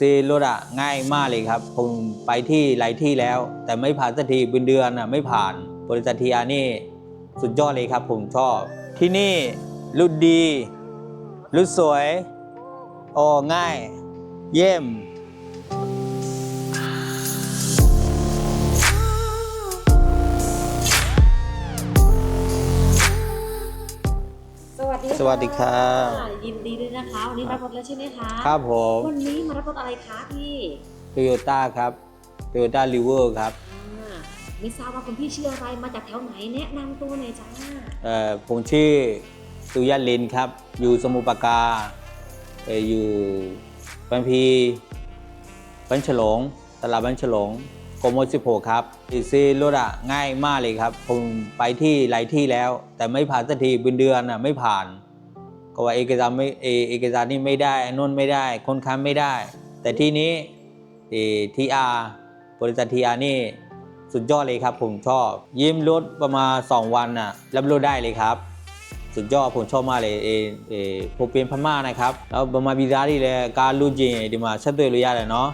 ซื้อรถอะง่ายมากเลยครับ ผมไปที่หลายที่แล้ว แต่ไม่ผ่านสักทีเป็นเดือนอะไม่ผ่านบริษัททีอานี่สุดยอดเลยครับ ผมชอบ ที่นี่รุ่นดีรุ่นสวยโอ้ง่าย เยี่ยม สวัสดีสวัสดีครับยินดีด้วยนะคะ วันนี้รับรถแล้วใช่ไหมคะครับผมวันนี้มารับรถอะไรคะพี่โตโยต้าครับโตโยต้าริเวอร์ครับอ่าไม่ทราบว่าคุณพี่ชื่ออะไรมาจากแถวไหนแนะนำตัวหน่อยจ้าเอ่อผมชื่อสุยาลินครับ อยู่สมุทรปราการเอ่ออยู่บันพีบันฉลงตลาดบันฉลง โกโมสิโครับซื้อรถอะง่ายมากเลยครับ ผมไปที่หลายที่แล้ว แต่ไม่ผ่านสักทีเป็นเดือนอะไม่ผ่าน ก็ว่าเอกสารไม่เอกสารนี่ไม่ได้นู่นไม่ได้ คนค้ำไม่ได้ แต่ที่นี้เอทีอาร์บริษัททีอาร์นี่สุดยอดเลยครับ ผมชอบ ยิ้มรถประมาณ 2 วันน่ะรับรถได้เลยครับ สุดยอดผมชอบมากเลยเอเอผมเป็นพม่านะครับ แล้วประมาณวิดาดีเลยการรู้จริงดีมาชัดด้วยระยะเลยเนาะ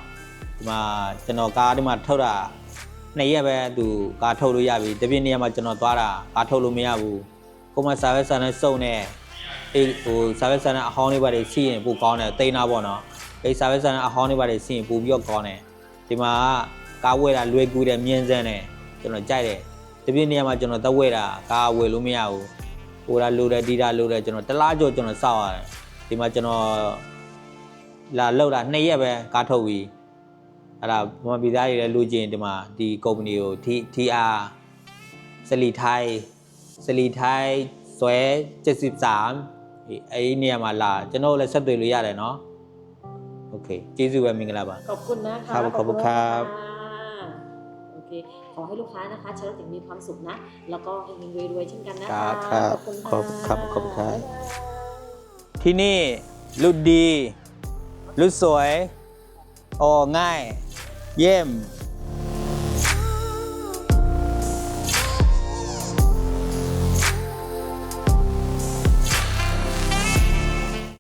ဒီမှာကျွန်တော်ကားဒီမှာထုတ်တာနှစ်ရက်ပဲသူကားထုတ်လို့ရပြီတပြည့်နေရာမှာကျွန်တော်သွားတာကားထုတ်လို့မရဘူးကိုမဆာဗက်ဆန်နဲ့စုံနေအေးဟိုဆာဗက်ဆန်နဲ့အဟောင်းလေးပါတွေစီးရင်ပိုကောင်းတယ်တိန်းတာပေါ့နော်အေးဆာဗက်ဆန်နဲ့အဟောင်းလေးပါတွေစီးရင်ပိုပြီးတော့ကောင်းတယ်ဒီမှာကားဝဲတာလွယ်ကူတယ်မြင်းစမ်းတယ်ကျွန်တော်ကြိုက်တယ်တပြည့်နေရာမှာကျွန်တော်တက်ဝဲတာကားဝယ်လို့မရဘူးဟိုလာလိုတယ်ဒီတာလိုတယ်ကျွန်တော်တစ်လားကြောကျွန်တော်စောက်ရတယ်ဒီမှာကျွန်တော်လာလောက်တာနှစ်ရက်ပဲကားထုတ်ပြီး အဲ့ဒါဗမာပြည်သားတွေလည်းလူချင်းဒီမှာဒီကုမ္ပဏီကို TR စလီထိုင်းစလီထိုင်းဇွဲ73အဲ့ဒီနေရာမှာလာကျွန်တော်လည်းဆက်သွယ်လို့ရတယ်နော်โอเคကျေးဇူးပဲမင်္ဂလာပါขอบคุณนะคะครับขอบคุณครับโอเคขอให้ลูกค้านะคะชาวถึงมีความสุขนะ แล้วก็เฮงรวยๆเช่นกันนะคะครับขอบคุณครับขอบคุณครับที่นี่รุ่ดีรุ่สวยอ๋อง่าย เยี่ยม